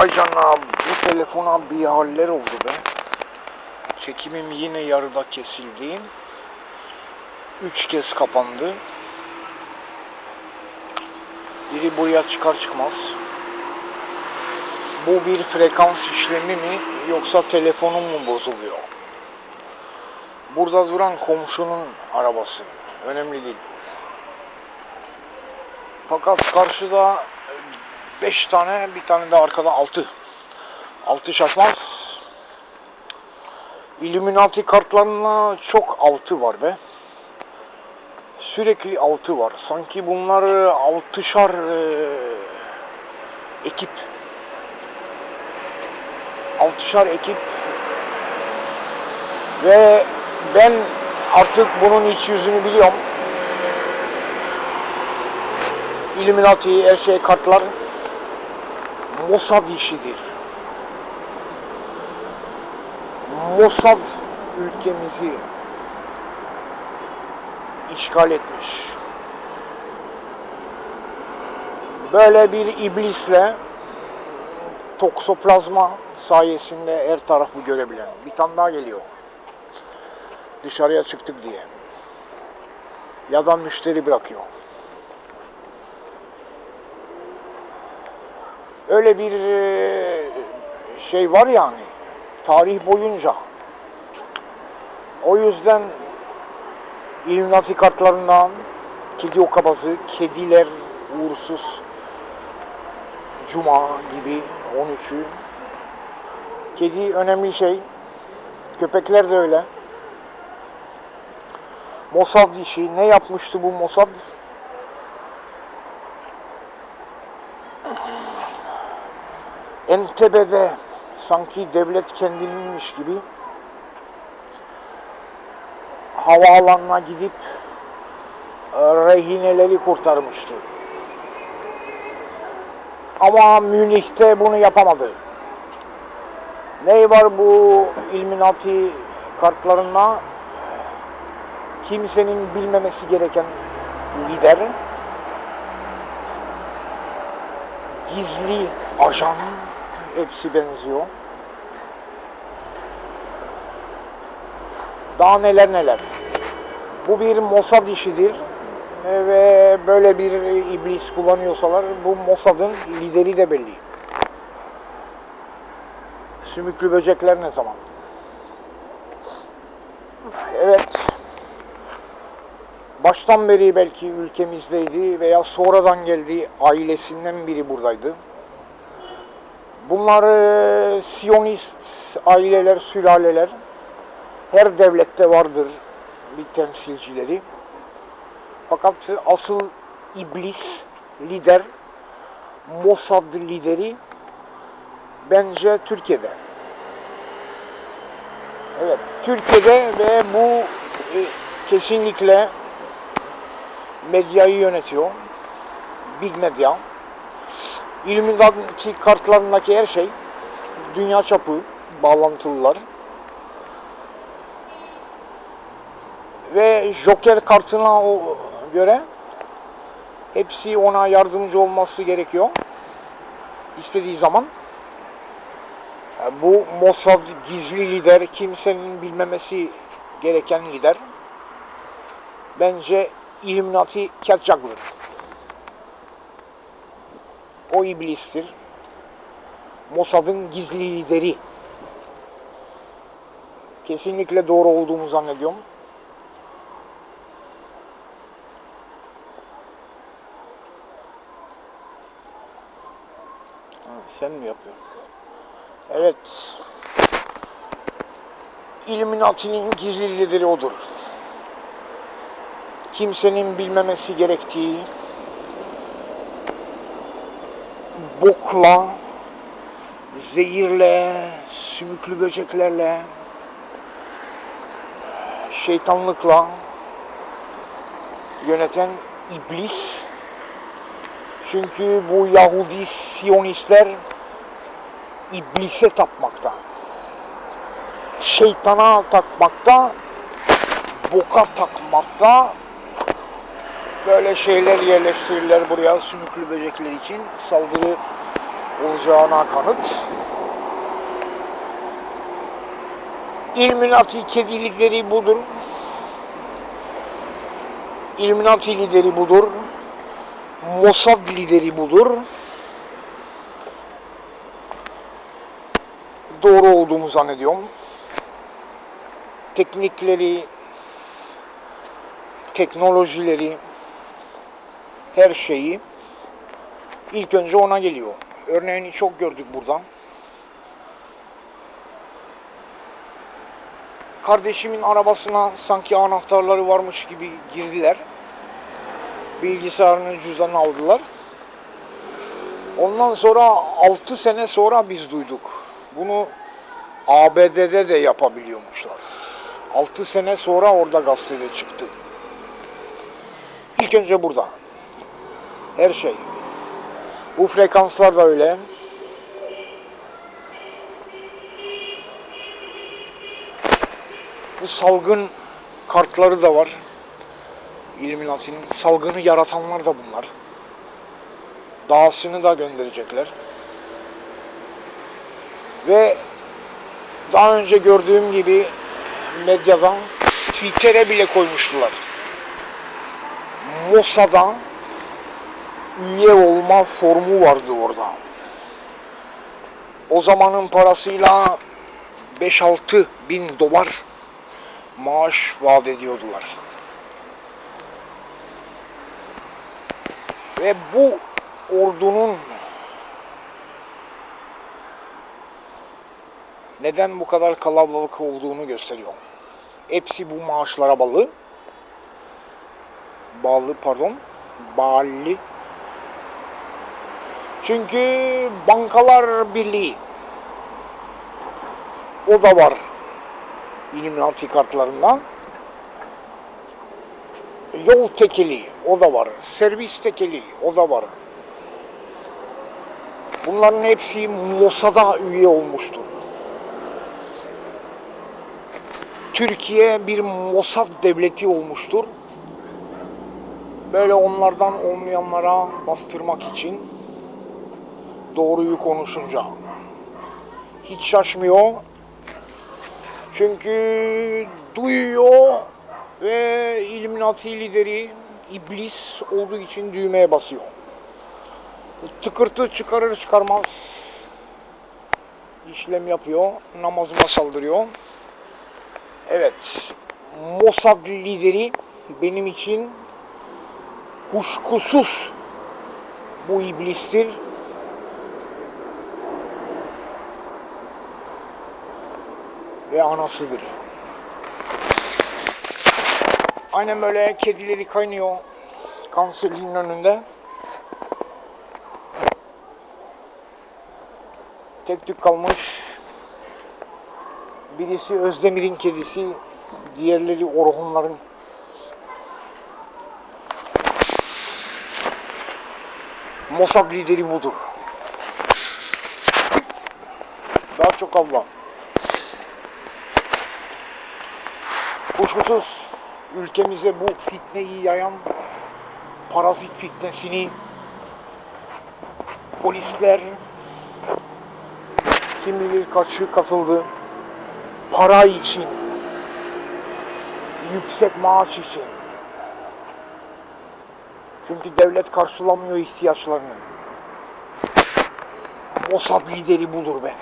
Ay canına bu telefona bir haller oldu be. Çekimim yine yarıda kesildi. Üç kez kapandı. Biri buraya çıkar çıkmaz. Bu bir frekans işlemi mi yoksa telefonum mu bozuluyor? Burada duran komşunun arabası. Önemli değil. Fakat karşıda 5 tane, bir tane de arkada 6. 6 şaşmaz. Illuminati kartlarına çok altı var be. Sürekli altı var. Sanki bunlar e, altışar e, ekip. Altışar ekip. Ve ben artık bunun iç yüzünü biliyorum. Illuminati her şey kartlar Mossad işidir. Mossad ülkemizi işgal etmiş. Böyle bir iblisle toksoplazma sayesinde her tarafı görebilen bir tane daha geliyor. Dışarıya çıktık diye. Ya da müşteri bırakıyor. Öyle bir e, şey var yani tarih boyunca. O yüzden Illuminati kartlarından kedi okabazı, kediler uğursuz Cuma gibi 13'ü. Kedi önemli şey. Köpekler de öyle. Mossad işi. Ne yapmıştı bu Mossad? Entebe'de sanki devlet kendininmiş gibi havaalanına gidip e, rehineleri kurtarmıştı. Ama Münih'te bunu yapamadı. Ne var bu Illuminati kartlarında? Kimsenin bilmemesi gereken lider, gizli ajan, hepsi benziyor. Daha neler neler. Bu bir Mossad işidir ve böyle bir iblis kullanıyorsalar bu Mossad'ın lideri de belli. Sümüklü böcekler ne zaman? Evet. Baştan beri belki ülkemizdeydi veya sonradan geldi ailesinden biri buradaydı. Bunlar e, Siyonist aileler, sülaleler. Her devlette vardır bir temsilcileri. Fakat asıl iblis, lider, Mossad lideri bence Türkiye'de. Evet, Türkiye'de ve bu e, kesinlikle medyayı yönetiyor. Big medya. Illuminati kartlarındaki her şey dünya çapı bağlantılılar. Ve Joker kartına göre hepsi ona yardımcı olması gerekiyor. İstediği zaman. Bu Mossad gizli lider, kimsenin bilmemesi gereken lider. Bence Illuminati Cat. O iblistir. Mossad'ın gizli lideri. Kesinlikle doğru olduğumu zannediyorum. Ha, sen mi yapıyorsun? Evet. Illuminati'nin gizli lideri odur. Kimsenin bilmemesi gerektiği bokla, zehirle, sümüklü böceklerle, şeytanlıkla yöneten iblis. Çünkü bu Yahudi Siyonistler iblise tapmakta. Şeytana takmakta, boka takmakta böyle şeyler yerleştirirler buraya sümüklü böcekler için saldırı olacağına kanıt. İlluminati kedi lideri budur. Illuminati lideri budur. Mossad lideri budur. Doğru olduğumu zannediyorum. Teknikleri, teknolojileri, her şeyi ilk önce ona geliyor. Örneğini çok gördük burada. Kardeşimin arabasına sanki anahtarları varmış gibi girdiler. Bilgisayarını cüzdanını aldılar. Ondan sonra 6 sene sonra biz duyduk. Bunu ABD'de de yapabiliyormuşlar. 6 sene sonra orada gazetede çıktı. İlk önce burada. Her şey. Bu frekanslar da öyle. Bu salgın kartları da var. Illuminati'nin salgını yaratanlar da bunlar. Dahasını da gönderecekler. Ve daha önce gördüğüm gibi medyadan Twitter'e bile koymuştular. Mossad'a üye olma formu vardı orada. O zamanın parasıyla 5-6 bin dolar maaş vaat ediyordular. Ve bu ordunun neden bu kadar kalabalık olduğunu gösteriyor. Hepsi bu maaşlara bağlı. Bağlı pardon. Bağlı. Çünkü bankalar birliği o da var Illuminati kartlarında. Yol tekeli o da var. Servis tekeli o da var. Bunların hepsi Mossad'a üye olmuştur. Türkiye bir Mossad devleti olmuştur. Böyle onlardan olmayanlara bastırmak için doğruyu konuşunca. Hiç şaşmıyor. Çünkü duyuyor ve Illuminati lideri iblis olduğu için düğmeye basıyor. Tıkırtı çıkarır çıkarmaz işlem yapıyor. Namazıma saldırıyor. Evet. Mossad lideri benim için kuşkusuz bu iblistir. Ve anasıdır. Aynen böyle kedileri kaynıyor kanserliğin önünde. Tek tük kalmış. Birisi Özdemir'in kedisi, diğerleri Orhunların. Mossad lideri budur. Daha çok Allah. Kuşkusuz ülkemize bu fitneyi yayan parazit fitnesini polisler kim bilir kaçı katıldı para için yüksek maaş için. Çünkü devlet karşılamıyor ihtiyaçlarını. Mossad lideri budur be